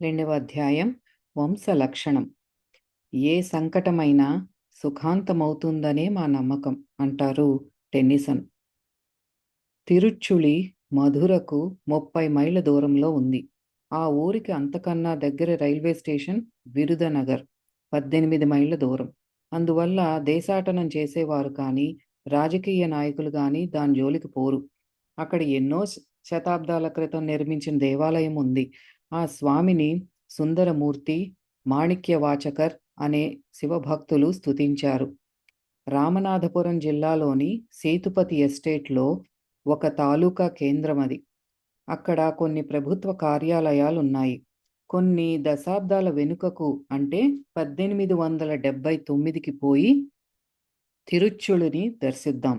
రెండవ అధ్యాయం వంశ లక్షణం. ఏ సంకటమైనా సుఖాంతమవుతుందనే మా నమ్మకం అంటారు టెన్నిసన్. తిరుచుళి మధురకు ముప్పై మైళ్ళ దూరంలో ఉంది. ఆ ఊరికి అంతకన్నా దగ్గర రైల్వే స్టేషన్ విరుదనగర్ పద్దెనిమిది మైళ్ళ దూరం. అందువల్ల దేశాటనం చేసేవారు కానీ రాజకీయ నాయకులు కానీ దాని జోలికి పోరు. అక్కడ ఎన్నో శతాబ్దాల క్రితం నిర్మించిన దేవాలయం ఉంది. ఆ స్వామిని సుందరమూర్తి మాణిక్యవాచకర్ అనే శివభక్తులు స్తుతించారు. రామనాథపురం జిల్లాలోని సేతుపతి ఎస్టేట్లో ఒక తాలూకా కేంద్రం అది అక్కడ కొన్ని ప్రభుత్వ కార్యాలయాలు ఉన్నాయి కొన్ని దశాబ్దాల వెనుకకు అంటే పద్దెనిమిది వందల డెబ్బై తొమ్మిదికి పోయి తిరుచుళుని దర్శిద్దాం.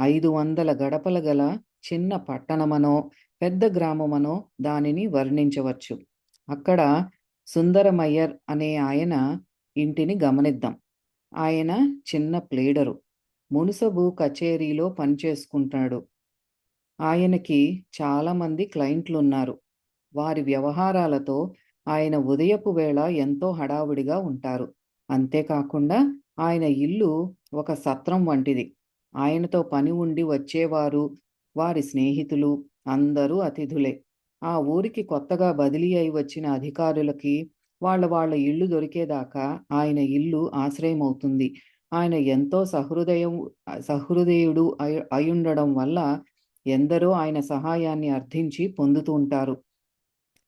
ఐదు వందల గడపల గల చిన్న పట్టణమనో పెద్ద గ్రామమనో దానిని వర్ణించవచ్చు. అక్కడ సుందరమయ్యర్ అనే ఆయన ఇంటిని గమనిద్దాం. ఆయన చిన్న ప్లేడరు. మునుసబు కచేరీలో పనిచేసుకుంటాడు. ఆయనకి చాలామంది క్లయింట్లు ఉన్నారు వారి వ్యవహారాలతో ఆయన ఉదయపు వేళ ఎంతో హడావుడిగా ఉంటారు. అంతేకాకుండా ఆయన ఇల్లు ఒక సత్రం వంటిది. ఆయనతో పని ఉండి వచ్చేవారు వారి స్నేహితులు అందరూ అతిథులే. ఆ ఊరికి కొత్తగా బదిలీ అయి వచ్చిన అధికారులకి వాళ్ళ వాళ్ళ ఇల్లు దొరికేదాకా ఆయన ఇల్లు ఆశ్రయం అవుతుంది ఆయన ఎంతో సహృదయం సహృదయుడు అయుండడం వల్ల ఎందరో ఆయన సహాయాన్ని అర్థించి పొందుతూ ఉంటారు.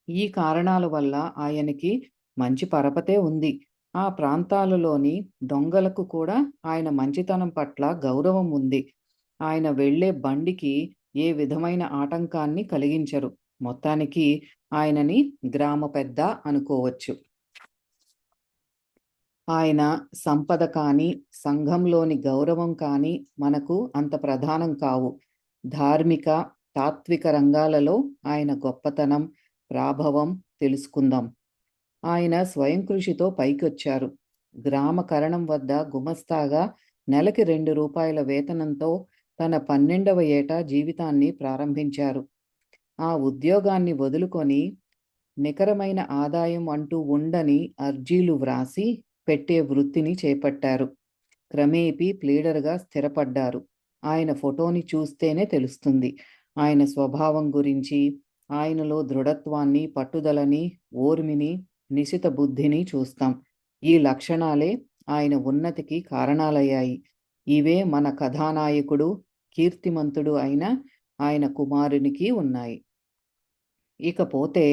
ఈ కారణాల వల్ల ఆయనకి మంచి పరపతే ఉంది. ఆ ప్రాంతాలలోని దొంగలకు కూడా ఆయన మంచితనం పట్ల గౌరవం ఉంది. ఆయన వెళ్ళే బండికి ఏ విధమైన ఆటంకాన్ని కలిగించరు. మొత్తానికి ఆయనని గ్రామ పెద్ద అనుకోవచ్చు. ఆయన సంపద కానీ సంఘంలోని గౌరవం కానీ మనకు అంత ప్రధానం కావు. ధార్మిక తాత్విక రంగాలలో ఆయన గొప్పతనం ప్రాభవం తెలుసుకుందాం. ఆయన స్వయం కృషితో పైకొచ్చారు. గ్రామ కరణం వద్ద గుమస్తాగా నెలకి రెండు రూపాయల వేతనంతో తన పన్నెండవ ఏట జీవితాన్ని ప్రారంభించారు. ఆ ఉద్యోగాన్ని వదులుకొని నికరమైన ఆదాయం అంటూ ఉండని అర్జీలు వ్రాసి పెట్టే వృత్తిని చేపట్టారు. క్రమేపీ ప్లీడర్గా స్థిరపడ్డారు. ఆయన ఫోటోని చూస్తేనే తెలుస్తుంది. ఆయన స్వభావం గురించి ఆయనలో దృఢత్వాన్ని పట్టుదలని ఓర్మిని నిశిత బుద్ధిని చూస్తాం. ఈ లక్షణాలే ఆయన ఉన్నతికి కారణాలయ్యాయి. ఇవే మన కథానాయకుడు కీర్తిమంతుడు అయిన ఆయన కుమారునికి ఉన్నాయి. ఇకపోతే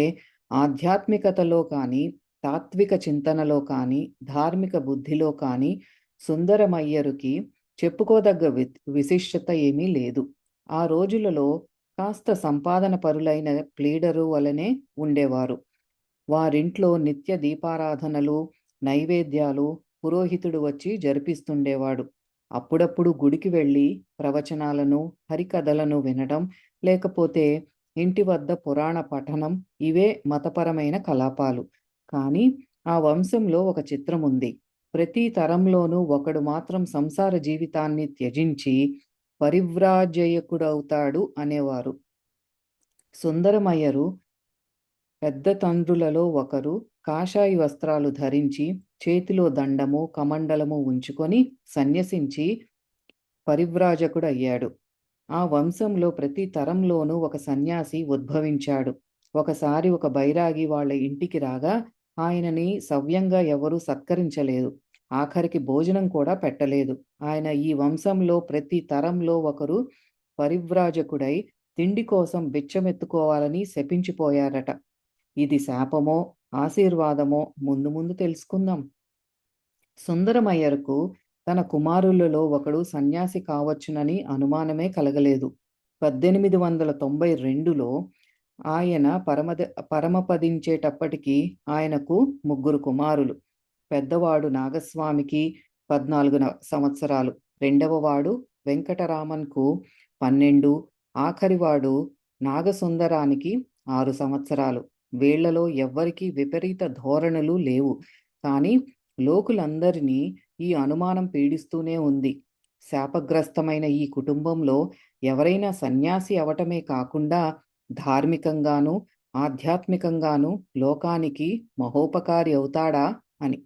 ఆధ్యాత్మికతలో కానీ తాత్విక చింతనలో కానీ ధార్మిక బుద్ధిలో కానీ సుందరమయ్యరుకి చెప్పుకోదగ్గ విశిష్టత ఏమీ లేదు. ఆ రోజులలో కాస్త సంపాదన పరులైన ప్లీడరు వలనే ఉండేవారు. వారింట్లో నిత్య దీపారాధనలు నైవేద్యాలు పురోహితుడు వచ్చి జరిపిస్తుండేవాడు. అప్పుడప్పుడు గుడికి వెళ్ళి ప్రవచనాలను హరికథలను వినడం లేకపోతే ఇంటి వద్ద పురాణ పఠనం ఇవే మతపరమైన కలాపాలు. కానీ ఆ వంశంలో ఒక చిత్రం ఉంది. ప్రతి తరంలోనూ ఒకడు మాత్రం సంసార జీవితాన్ని త్యజించి పరివ్రాజయకుడవుతాడు అనేవారు. సుందరమయ్యరు పెద్ద తండ్రులలో ఒకరు కాషాయి వస్త్రాలు ధరించి చేతిలో దండము కమండలము ఉంచుకొని సన్యసించి పరివ్రాజకుడయ్యాడు. ఆ వంశంలో ప్రతి తరంలోనూ ఒక సన్యాసి ఉద్భవించాడు. ఒకసారి ఒక బైరాగి వాళ్ళ ఇంటికి రాగా ఆయనని సవ్యంగా ఎవరూ సత్కరించలేదు. ఆఖరికి భోజనం కూడా పెట్టలేదు. ఆయన ఈ వంశంలో ప్రతి తరంలో ఒకరు పరివ్రాజకుడై తిండి కోసం బిచ్చమెత్తుకోవాలని శపించిపోయారట. ఇది శాపమో ఆశీర్వాదమో ముందు ముందు తెలుసుకుందాం. సుందరమయ్యర్కు తన కుమారులలో ఒకడు సన్యాసి కావచ్చునని అనుమానమే కలగలేదు. పద్దెనిమిది వందల తొంభై రెండులో ఆయన పరమద పరమపదించేటప్పటికీ ఆయనకు ముగ్గురు కుమారులు. పెద్దవాడు నాగస్వామికి పద్నాలుగు సంవత్సరాలు. రెండవవాడు వెంకటరామన్కు పన్నెండు. ఆఖరివాడు నాగసుందరానికి ఆరు సంవత్సరాలు. వీళ్ళలో ఎవ్వరికీ విపరీత ధోరణులు లేవు. కానీ లోకులందరినీ ఈ అనుమానం పీడిస్తూనే ఉంది. శాపగ్రస్తమైన ఈ కుటుంబంలో ఎవరైనా సన్యాసి అవటమే కాకుండా ధార్మికంగాను ఆధ్యాత్మికంగానూ లోకానికి మహోపకారి అవుతాడా అని.